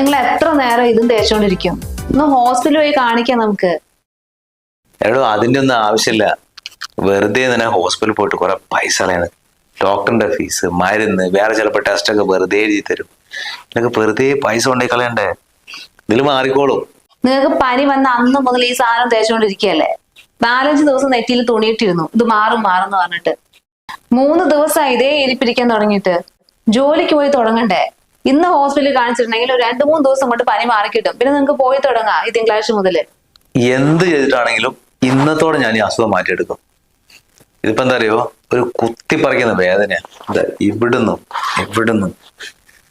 നിങ്ങൾ എത്ര നേരം ഇതും തേച്ചോണ്ടിരിക്കും? ഒന്ന് ഹോസ്പിറ്റലിൽ പോയി കാണിക്കാം നമുക്ക്. എടോ അതിന്റെ ഒന്നും ആവശ്യമില്ല. വെറുതെ തന്നെ ഹോസ്പിറ്റലിൽ പോയിട്ട് കുറെ പൈസ കളയാണ്. ഡോക്ടറിന്റെ ഫീസ് മരുന്ന് വേറെ ചിലപ്പോൾ ടെസ്റ്റ് ഒക്കെ വെറുതെ എഴുതി തരും. ഇതൊക്കെ വെറുതെ പൈസ കൊണ്ടേ കളയണ്ടേ? ഇതിൽ മാറിക്കോളും. നിങ്ങൾക്ക് പനി വന്ന അന്ന് മുതൽ ഈ സാധനം തേച്ചോണ്ടിരിക്കുകയല്ലേ? നാലഞ്ച് ദിവസം നെറ്റിയിൽ തുണിയിട്ടിരുന്നു. ഇത് മാറും മാറും എന്ന് പറഞ്ഞിട്ട്. മൂന്ന് ദിവസമായി ഇതേ ഇരിപ്പിരിക്കാൻ തുടങ്ങിയിട്ട്. ജോലിക്ക് പോയി തുടങ്ങണ്ടേ? ഇന്ന് ഹോസ്പിറ്റലിൽ കാണിച്ചിട്ടുണ്ടെങ്കിൽ ഒരു രണ്ട് മൂന്ന് ദിവസം കൊണ്ട് പനി മാറിക്കിട്ടും. പിന്നെ നിങ്ങൾക്ക് പോയി തുടങ്ങാം ഈ തിങ്കളാഴ്ച മുതൽ. എന്ത് ചെയ്തിട്ടാണെങ്കിലും ഇന്നത്തോടെ ഞാൻ ഈ അസുഖം മാറ്റിയെടുക്കും. ഇതിപ്പോ എന്താ അറിയോ ഒരു കുത്തി പറിക്കുന്ന വേദന ഇവിടുന്നും ഇവിടുന്നും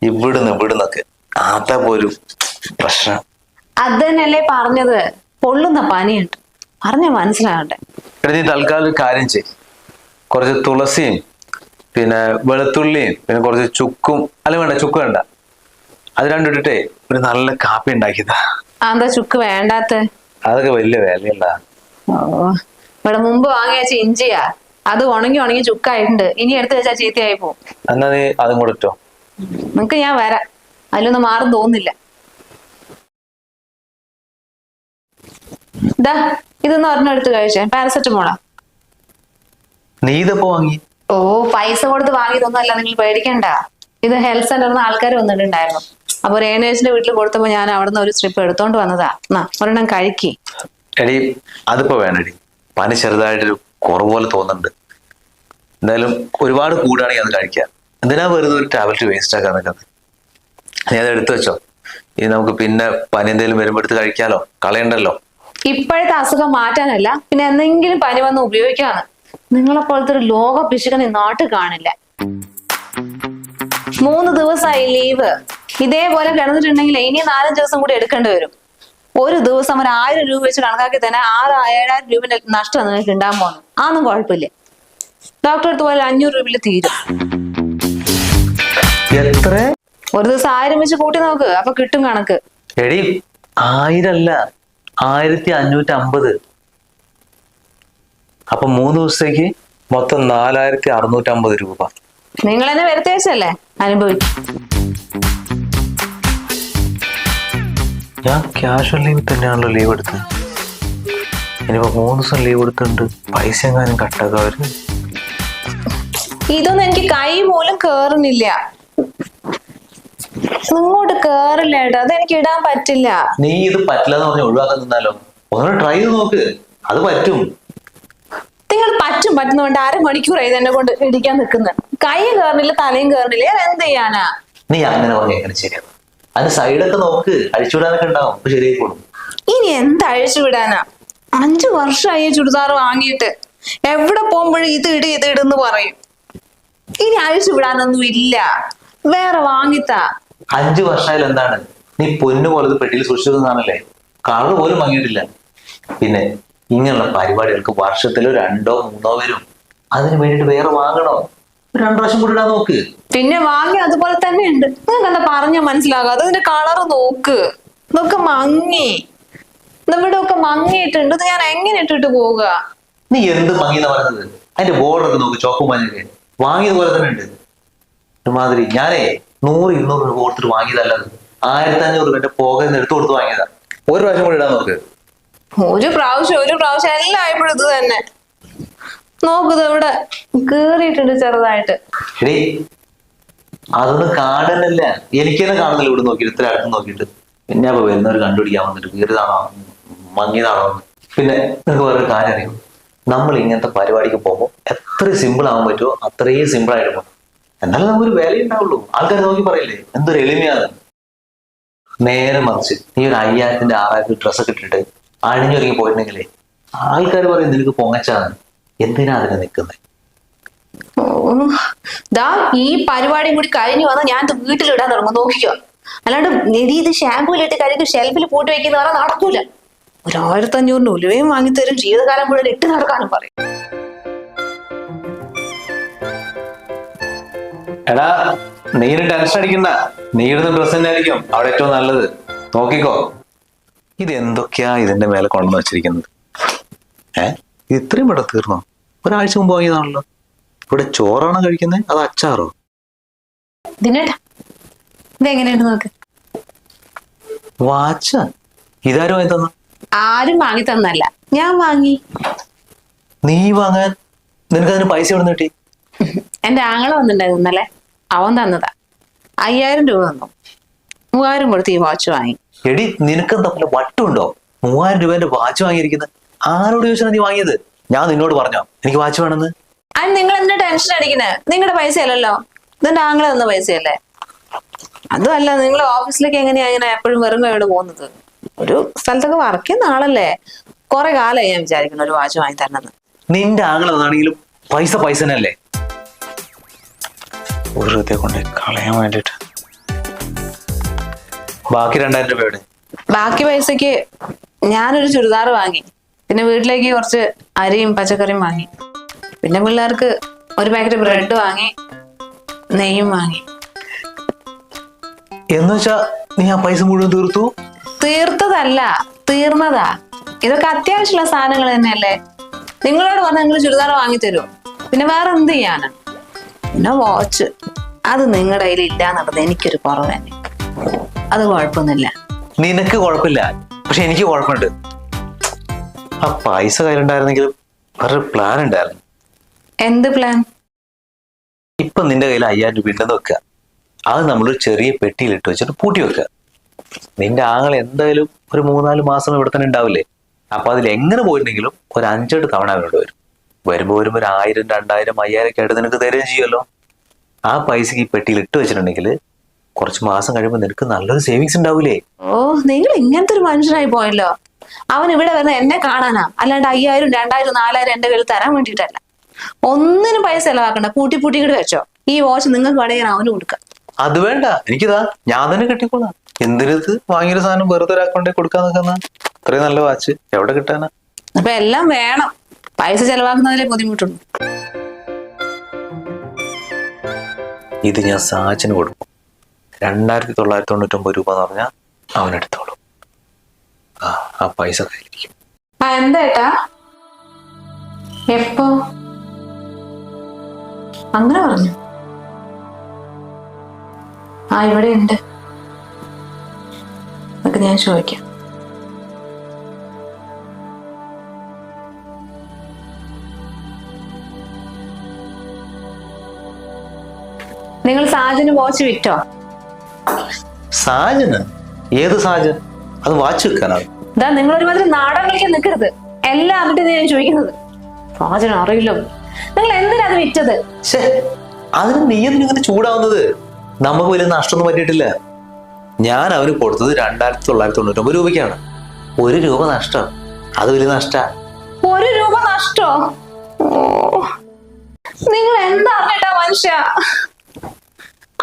ഇവിടുന്ന് ഇവിടുന്നൊക്കെ. അതാ പോലും പ്രശ്നം. അത് തന്നെയല്ലേ പറഞ്ഞത്. പൊള്ളുന്ന പനിയുണ്ട്. പറഞ്ഞ മനസ്സിലാകട്ടെ നീ തൽക്കാലം ഒരു കാര്യം ചെയ്യും. കുറച്ച് തുളസിയും പിന്നെ വെളുത്തുള്ളിയും പിന്നെ കുറച്ച് ചുക്കും അല്ല വേണ്ട ചുക്ക് വേണ്ട. അത് രണ്ടും ഇട്ടിട്ടേ ഒരു നല്ല കാപ്പി ഉണ്ടാക്കിയതാ. എന്താ ചുക്ക് വേണ്ടാത്ത? അതൊക്കെ വലിയ വേലയുണ്ടാ ഇവിടെ മുമ്പ് വാങ്ങിയ വെച്ച ഇഞ്ചിയാ അത് ഉണങ്ങി ഉണങ്ങി ചുക്കായിട്ടുണ്ട്. ഇനി എടുത്ത് വെച്ചാൽ ചീത്തയായി പോകും എന്നാ നീ അതും കൂടെ ഇട്ടോ. നിങ്ങക്ക് ഞാൻ വരാം. അതിലൊന്നും മാറും തോന്നില്ല ഇതാ ഇതൊന്ന് ഒരെണ്ണം എടുത്ത് കഴിച്ചേ. പാരസെറ്റമോളാ. നീ ഇതപ്പോ വാങ്ങി? ഓ പൈസ കൊടുത്ത് വാങ്ങിയതൊന്നും അല്ല നിങ്ങൾ പേടിക്കണ്ട. ഇത് ഹെൽത്ത് സെന്ററിൽ നിന്ന് ആൾക്കാർ വന്നിട്ടുണ്ടായിരുന്നു. അപ്പൊ രേണേഷിന്റെ വീട്ടിൽ കൊടുത്തപ്പോ ഞാൻ അവിടെ നിന്ന് ഒരു സ്ട്രിപ്പ് എടുത്തോണ്ട് വന്നതാ. എന്നാ ഒരെണ്ണം കഴിക്കി. എടി അതിപ്പോ വേണടി. പനി ചെറുതായിട്ടൊരു കുറവ് പോലെ തോന്നുന്നുണ്ട്. എന്തായാലും ഒരുപാട് കൂടാണെങ്കിൽ അത് കഴിക്കാം. എന്തിനാ വെറുതെ ഒരു ടാബ്ലറ്റ് വേസ്റ്റ് ആക്കാൻ നിൽക്കുന്നത്? നീ അത് എടുത്തു വെച്ചോ. ഇനി നമുക്ക് പിന്നെ പനി എന്തെങ്കിലും വരുമ്പോ എടുത്ത് കഴിക്കാലോ. കളയണ്ടല്ലോ. ഇപ്പോഴത്തെ അസുഖം മാറ്റാനല്ല പിന്നെ എന്തെങ്കിലും പനി വന്ന് ഉപയോഗിക്കാന്ന്. നിങ്ങളെ പോലത്തെ ഒരു ലോക പിശുകൻ ഈ നാട്ടിൽ കാണില്ല. മൂന്ന് ദിവസമായി ലീവ് ഇതേപോലെ കിടന്നിട്ടുണ്ടെങ്കിൽ ഇനി നാലഞ്ച് ദിവസം കൂടി എടുക്കേണ്ടി വരും. ഒരു ദിവസം ഒരു ആയിരം രൂപ വെച്ച് കണക്കാക്കി തന്നെ ആറ് ഏഴായിരം രൂപന്റെ നഷ്ടം നിങ്ങൾക്ക് ഉണ്ടാകാൻ പോകുന്നു ആന്നും കുഴപ്പമില്ല. ഡോക്ടർ അടുത്ത് പോലെ അഞ്ഞൂറ് രൂപയിൽ തീരും. എത്ര? ഒരു ദിവസം ആയിരം വെച്ച് കൂട്ടി നോക്ക്. അപ്പൊ കിട്ടും കണക്ക്. എടി ആയിരല്ല. ആയിരത്തി അഞ്ഞൂറ്റി അമ്പത് അപ്പൊ മൂന്ന് ദിവസത്തേക്ക് മൊത്തം നാലായിരത്തി അറുന്നൂറ്റി അമ്പത് രൂപ. നിങ്ങൾ എന്നെ വരുത്തി വെച്ചല്ലേ? അനുഭവിച്ചു ഞാൻ ക്യാഷ്വൽ ലീവ് തന്നെയാണല്ലോ ലീവ് എടുത്തത്. ഇനിയിപ്പോ മൂന്ന് ദിവസം ലീവ് എടുത്തിട്ടുണ്ട്. പൈസ എങ്ങാനും കട്ടാക്കുക ഇതൊന്നും എനിക്ക് കൈ പോലും കേറുന്നില്ല. ഇങ്ങോട്ട് കേറില്ല അത് എനിക്ക് ഇടാൻ പറ്റില്ല. നീ ഇത് പറ്റില്ല എന്ന് പറഞ്ഞ് ഒഴിവാക്കാൻ നിന്നാലോ? ഒന്ന് ട്രൈ ചെയ്ത് നോക്ക്. അത് പറ്റും. നിങ്ങൾ പറ്റും പറ്റുന്നതുകൊണ്ട് അരമണിക്കൂറായി എന്നെ കൊണ്ട് ഇടിക്കാൻ നിൽക്കുന്നത് കൈ കേറണില്ല തലയും കേറണില്ല ഞാൻ എന്ത് ചെയ്യാനാ? നീ അങ്ങനെ പറഞ്ഞ എങ്ങനെ ശരിയാവും അതിന് സൈഡൊക്കെ നോക്ക് അഴിച്ചുവിടാനൊക്കെ ഉണ്ടാവും. ശരിയായിക്കോളും ഇനി എന്ത് അഴിച്ചു വിടാനാ? അഞ്ചു വർഷമായി ചുരിദാർ വാങ്ങിയിട്ട് എവിടെ പോകുമ്പോഴും ഇത് ഇട് ഇത് ഇടെന്ന് പറയും. ഇനി അഴിച്ചു വിടാനൊന്നും ഇല്ല. വേറെ വാങ്ങിത്താ. അഞ്ചു വർഷമായാലും എന്താണ്? നീ പൊന്നു പോലെ പെട്ടിയിൽ സൂക്ഷിച്ചതെന്നാണല്ലേ കളർ പോലും വാങ്ങിയിട്ടില്ല. പിന്നെ ഇങ്ങനെയുള്ള പരിപാടികൾക്ക് വർഷത്തിൽ രണ്ടോ മൂന്നോ വരും. അതിന് വേണ്ടിട്ട് വേറെ വാങ്ങണോ? രണ്ടു പ്രാവശ്യം കൂടി ഇടാൻ നോക്ക്. പിന്നെ വാങ്ങി അതുപോലെ തന്നെ ഉണ്ട്. നിങ്ങൾക്ക് എന്താ പറഞ്ഞ മനസ്സിലാകാതെ? അതിന്റെ കളർ നോക്ക്. ഇതൊക്കെ മങ്ങി. ഇവിടെ ഒക്കെ മങ്ങിയിട്ടുണ്ട്. ഇത് ഞാൻ എങ്ങനെ ഇട്ടിട്ട് പോവുക? നീ എന്ത് മങ്ങി എന്നാ പറഞ്ഞത്? അതിന്റെ ബോർഡർ നോക്ക് ചോക്കും മഞ്ഞൊക്കെ വാങ്ങിയത് പോലെ തന്നെ ഉണ്ട്. ഒരുമാതിരി. ഞാനേ നൂറ് ഇരുന്നൂറ് രൂപ കൊടുത്തിട്ട് വാങ്ങിയതല്ലത് ആയിരത്തി അഞ്ഞൂറ് രൂപ പോകെ എടുത്തു കൊടുത്ത് വാങ്ങിയതാ. ഒരു പ്രാവശ്യം കൂടി ഇടാൻ നോക്ക്. ഒരു പ്രാവശ്യം ഒരു പ്രാവശ്യം എല്ലാം ആയപ്പോഴും ഇത് തന്നെ. നോക്കുന്നത് ഇവിടെ കേറിയിട്ടുണ്ട് ചെറുതായിട്ട്. എടീ അതൊന്നും കാണുന്നില്ല. എനിക്ക് തന്നെ കാണുന്നില്ല ഇവിടെ നോക്കിയിട്ട് ഇത്ര അടുത്ത് നോക്കിയിട്ട്. പിന്നെ അപ്പൊ വരുന്നവർ കണ്ടുപിടിക്കാൻ വന്നിട്ട് കീറിയതാണോ മങ്ങിയതാണോ പിന്നെ നിങ്ങൾക്ക് വേറൊരു കാര്യം അറിയും? നമ്മൾ ഇങ്ങനത്തെ പരിപാടിക്ക് പോകുമ്പോൾ എത്ര സിമ്പിൾ ആവാൻ പറ്റുമോ അത്രയും സിമ്പിൾ ആയിട്ട് പോകും. എന്നാലും നമുക്കൊരു വില ഉണ്ടാവുള്ളൂ. ആൾക്കാർ നോക്കി പറയില്ലേ എന്തൊരു എളിമയാണ്. നേരെ മറിച്ച് ഈ ഒരു അയ്യായിരത്തിന്റെ ആറായിരത്തി ഡ്രസ്സൊക്കെ ഇട്ടിട്ട് അണിഞ്ഞൊരുങ്ങി പോയിട്ടുണ്ടെങ്കിലേ ആൾക്കാർ പറയും നിനക്ക് പൊങ്ങച്ചാണ്. എന്തിനാ അതിനെ നിൽക്കുന്നത് ദാ ഈ പരിപാടിയും കൂടി കഴിഞ്ഞു വന്നാൽ ഞാൻ ഇത് വീട്ടിലിടാൻ തുടങ്ങും. നോക്കിക്കോ. അല്ലാണ്ട് നിധി ഇത് ഷാമ്പൂലിട്ട് കഴുകി ഷെൽഫിൽ പൂട്ടി വെക്കുന്ന പറഞ്ഞാൽ നടക്കൂല. ഒരായിരത്തി അഞ്ഞൂറിന് ഉലുവയും വാങ്ങിത്തരും. ജീവിതകാലം മുഴുവൻ ഇട്ട് നടക്കാനും പറയും. എടാ നീ ടെൻഷൻ അടിക്കണ്ട. നീ ഇടുന്ന ഡ്രസ് തന്നെ ആയിരിക്കും അവിടെ ഏറ്റവും നല്ലത്. നോക്കിക്കോ. ഇത് എന്തൊക്കെയാ ഇതിന്റെ മേലെ കൊണ്ടുവന്ന് വെച്ചിരിക്കുന്നത്? ഏ? ഇത് ഇത്രയും ഇവിടെ തീർന്നോ? ഒരാഴ്ച മുമ്പ് വാങ്ങിയതാണല്ലോ. ഇവിടെ ചോറാണോ കഴിക്കുന്നത്? അത് അച്ചാറോ? ഇതെങ്ങനെയുണ്ട് നോക്ക്? വാച്ച? ഇതാരും വാങ്ങി തന്ന ആരും വാങ്ങി തന്നല്ല ഞാൻ വാങ്ങി. നീ വാങ്ങാൻ നിനക്ക് അതിന് പൈസ എവിടെ കിട്ടി? എന്റെ ആങ്ങളെ വന്നിട്ടുണ്ടായിരുന്നു ഇന്നലെ. അവൻ തന്നതാ. അയ്യായിരം രൂപ തന്നു. മൂവായിരം കൊടുത്ത് ഈ വാച്ച് വാങ്ങി. എടി നിനക്ക് തമ്മിൽ വട്ടുണ്ടോ? മൂവായിരം രൂപേന്റെ വാച്ച് വാങ്ങിയിരിക്കുന്നത് ആരോട് ചോദിച്ചാണ് നീ വാങ്ങിയത്? ഞാൻ നിന്നോട് പറഞ്ഞോ. എനിക്ക് വാച്ച് വേണമെന്ന്. അത് നിങ്ങൾ എന്തിനാ ടെൻഷൻ അടിക്കുന്നത് നിങ്ങളുടെ പൈസ അല്ലല്ലോ. ഇതെന്റെ ആങ്ങളെ തന്ന പൈസയല്ലേ? അതുമല്ല നിങ്ങൾ ഓഫീസിലേക്ക് എങ്ങനെയാ ഇങ്ങനെ എപ്പോഴും വെറും കൈയോട് പോകുന്നത്? ഒരു സ്ഥലത്തൊക്കെ വർക്ക് ചെയ്യുന്ന ആളല്ലേ? കുറെ കാലമായി ഞാൻ വിചാരിക്കുന്നു ഒരു വാച്ച് വാങ്ങി തരണമെന്ന്. നിന്റെ ആങ്ങളതാണെങ്കിലും പൈസ പൈസ തന്നെയല്ലേ? ഒരു ഹൃദയ കൊണ്ട് കളയാൻ വേണ്ടിട്ട് ബാക്കി രണ്ടായിരം രൂപ എവിടെ? ബാക്കി പൈസക്ക് ഞാനൊരു ചുരിദാർ വാങ്ങി. പിന്നെ വീട്ടിലേക്ക് കുറച്ച് അരിയും പച്ചക്കറിയും വാങ്ങി. പിന്നെ പിള്ളേർക്ക് ഒരു പാക്കറ്റ് ബ്രെഡ് വാങ്ങി നെയ്യും വാങ്ങി. എന്ന് വെച്ചാ നീ ആ പൈസ മുഴുവൻ തീർത്തു? തീർത്തതല്ല തീർന്നതാ. ഇതൊക്കെ അത്യാവശ്യമുള്ള സാധനങ്ങൾ തന്നെയല്ലേ? നിങ്ങളോട് പറഞ്ഞ നിങ്ങൾ ചുരിദാർ വാങ്ങി തരുമോ പിന്നെ വേറെ എന്ത് ചെയ്യാനാ? പിന്നെ വാച്ച് അത് നിങ്ങളുടെ കയ്യിൽ ഇല്ല എന്നുള്ളത് എനിക്കൊരു കുറവ് തന്നെ. അത് കുഴപ്പമൊന്നുമില്ല. നിനക്ക് കുഴപ്പമില്ല. പക്ഷെ എനിക്ക് കുഴപ്പമുണ്ട്. ആ പൈസ കയ്യിലുണ്ടായിരുന്നെങ്കിലും വേറൊരു പ്ലാൻ ഉണ്ടായിരുന്നു. എന്ത് പ്ലാൻ ഇപ്പൊ നിന്റെ കയ്യിൽ അയ്യായിരം രൂപ ഉണ്ടെന്ന് വെക്കുക. അത് നമ്മളൊരു ചെറിയ പെട്ടിയിൽ ഇട്ട് വെച്ചിട്ട് പൂട്ടി വെക്കുക. നിന്റെ ആങ്ങൾ എന്തായാലും ഒരു മൂന്നാൽ മാസം ഇവിടെ തന്നെ ഉണ്ടാവില്ലേ? അപ്പൊ അതിൽ എങ്ങനെ പോയിട്ടുണ്ടെങ്കിലും ഒരു അഞ്ചെട്ട് തവണ അവനോട് വരും. വരുമ്പോ വരുമ്പോ ഒരു ആയിരം രണ്ടായിരം അയ്യായിരം ഒക്കെ ആയിട്ട് നിനക്ക് തരുകയും ചെയ്യുമല്ലോ. ആ പൈസക്ക് ഈ പെട്ടിയിൽ ഇട്ട് വെച്ചിട്ടുണ്ടെങ്കിൽ കുറച്ച് മാസം കഴിയുമ്പോൾ നിനക്ക് നല്ലൊരു സേവിങ്സ് ഉണ്ടാവൂലേ? ഓ നിങ്ങൾ ഇങ്ങനത്തെ ഒരു മനുഷ്യനായി പോയല്ലോ. അവൻ ഇവിടെ വരുന്ന എന്നെ കാണാനാ. അല്ലാണ്ട് അയ്യായിരം രണ്ടായിരം നാലായിരം എന്റെ കയ്യിൽ തരാൻ വേണ്ടിട്ടല്ല ഒന്നിനും പൈസ ചെലവാക്കണ്ട. കൂട്ടി പൂട്ടി ഇങ്ങോട്ട് വെച്ചോ. ഈ വാച്ച് നിങ്ങൾക്ക് വേണമെങ്കിൽ ഞാൻ അവന് കൊടുക്കാം. അത് വേണ്ട. എനിക്കിതാ. ഞാൻ തന്നെ കെട്ടിക്കോളാം. എന്തിനത് വാങ്ങിയൊരു സാധനം വെറുതെ ഒരാക്കൊണ്ടേ കൊടുക്കാൻ നിൽക്കുന്ന? അത്രയും നല്ല വാച്ച് എവിടെ കിട്ടാനാ? അപ്പൊ എല്ലാം വേണം. പൈസ ചെലവാക്കുന്നതിലേ ബുദ്ധിമുട്ടുള്ളൂ. ഇത് ഞാൻ സാച്ചിന് കൊടുക്കും. രണ്ടായിരത്തി തൊള്ളായിരത്തി തൊണ്ണൂറ്റൊമ്പത് രൂപ എന്ന് പറഞ്ഞാൽ അവനെടുത്തോളൂ ആ ആ പൈസ കയ്യിലിരിക്കും എന്താ എപ്പോ? അങ്ങനെ പറഞ്ഞു. ആ ഇവിടെ ഉണ്ട്. അതൊക്കെ ഞാൻ ചോദിക്കാം. നിങ്ങൾ സാജന് വാച്ച് വിറ്റോ? സാജന്? ഏത് സാജൻ? അത് വാച്ച് വെക്കാനാണ് ഇതാ നിങ്ങൾ ഒരുമാതിരി നാടൻ കളിക്കാൻ നിൽക്കരുത് എല്ലാം അതിന്റെ ഞാൻ ചോദിക്കുന്നത്. സാജൻ അറിയില്ല. നിങ്ങൾ എന്തിനാ അത് വിറ്റത്? അതിന് നീ എന്തിനും ഇങ്ങനെ ചൂടാവുന്നത്? നമുക്ക് വലിയ നഷ്ടമൊന്നും പറ്റിയിട്ടില്ല. ഞാൻ അവന് കൊടുത്തത് രണ്ടായിരത്തി തൊള്ളായിരത്തി തൊണ്ണൂറ്റൊമ്പത് രൂപയ്ക്കാണ്. ഒരു രൂപ നഷ്ടം. അത് വലിയ നഷ്ട. ഒരു രൂപ നഷ്ടോ? നിങ്ങൾ എന്താ മനുഷ്യ?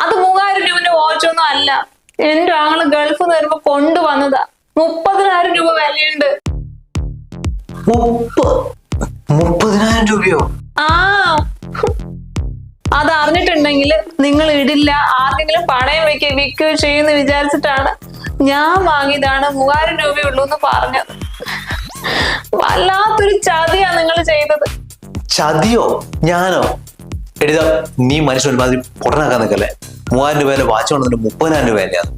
അത് മൂവായിരം രൂപന്റെ വാച്ചൊന്നും അല്ല. എന്റെ ആങ്ങൾ ഗൾഫ് വരുമ്പോ കൊണ്ടുവന്നതാ. മുപ്പതിനായിരം രൂപ വിലയുണ്ട്. മുപ്പ. മുപ്പതിനായിരം രൂപയോ? ആ. അത് അറിഞ്ഞിട്ടുണ്ടെങ്കിൽ നിങ്ങൾ ഇടില്ല. ആർക്കെങ്കിലും പണയം വെക്കുക വിൽക്കുകയോ ചെയ്യുന്നു വിചാരിച്ചിട്ടാണ് ഞാൻ വാങ്ങിയതാണ് മൂവായിരം രൂപയുള്ളൂ എന്ന് പറഞ്ഞത്. വല്ലാത്തൊരു ചതിയാ നിങ്ങൾ ചെയ്തത്. ചതിയോ? ഞാനോ? എഴുതാ നീ മനുഷ്യൻ ഒരുമാതിരി പൊട്ടനാക്കാൻ നിൽക്കല്ലേ? മൂവായിരം രൂപയിലെ വാച്ച് കൊണ്ടതിന് മുപ്പതിനായിരം രൂപയല്ലേ തന്നെയാണ്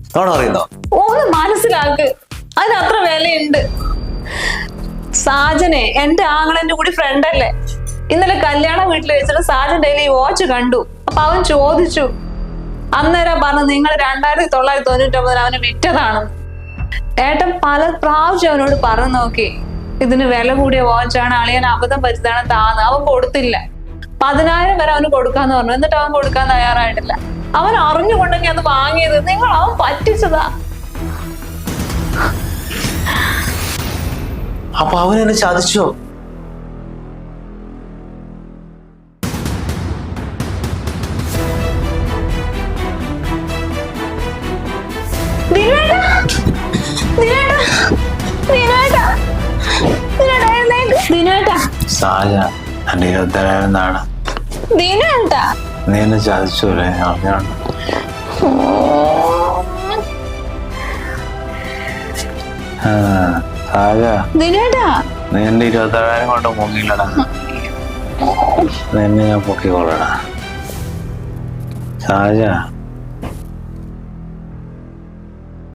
സാജനെ എന്റെ ആങ്ങളെന്റെ കൂടി ഫ്രണ്ട് അല്ലേ? ഇന്നലെ കല്യാണ വീട്ടിൽ വെച്ചിട്ട് സാജൻ ഡെയിലി വാച്ച് കണ്ടു. അപ്പൊ അവൻ ചോദിച്ചു അന്നേരം പറഞ്ഞു നിങ്ങൾ രണ്ടായിരത്തി തൊള്ളായിരത്തി തൊണ്ണൂറ്റൊമ്പതിന് അവന് വിറ്റതാണ്. ഏട്ടൻ പല പ്രാവശ്യം അവനോട് പറഞ്ഞു നോക്കി ഇതിന് വില കൂടിയ വാച്ചാണ് അളിയൻ അബദ്ധം പറ്റിയതാണ് താന്ന്. അവൻ കൊടുത്തില്ല. പതിനായിരം വരെ അവന് കൊടുക്കാന്ന് പറഞ്ഞു. എന്നിട്ട് അവൻ കൊടുക്കാൻ തയ്യാറായിട്ടില്ല. അവൻ അറിഞ്ഞുകൊണ്ടെങ്കിൽ അത് വാങ്ങിയത് നിങ്ങൾ അവൻ പറ്റിച്ചതാ. അപ്പൊ അവൻ എന്നെ ചതിച്ചോ? സാജ എന്റെ ദിനേട്ടാ! നീ എന്നെ ചതിച്ചൂലേ അറിഞ്ഞാണ് സാജ ദിനേട്ടാ! നീ എന്റെ ഇരുപത്തേഴായിരം കൊണ്ട് മുങ്ങില്ലടാ നിന്നെ ഞാൻ പൊക്കിക്കൊള്ളടാ സാജ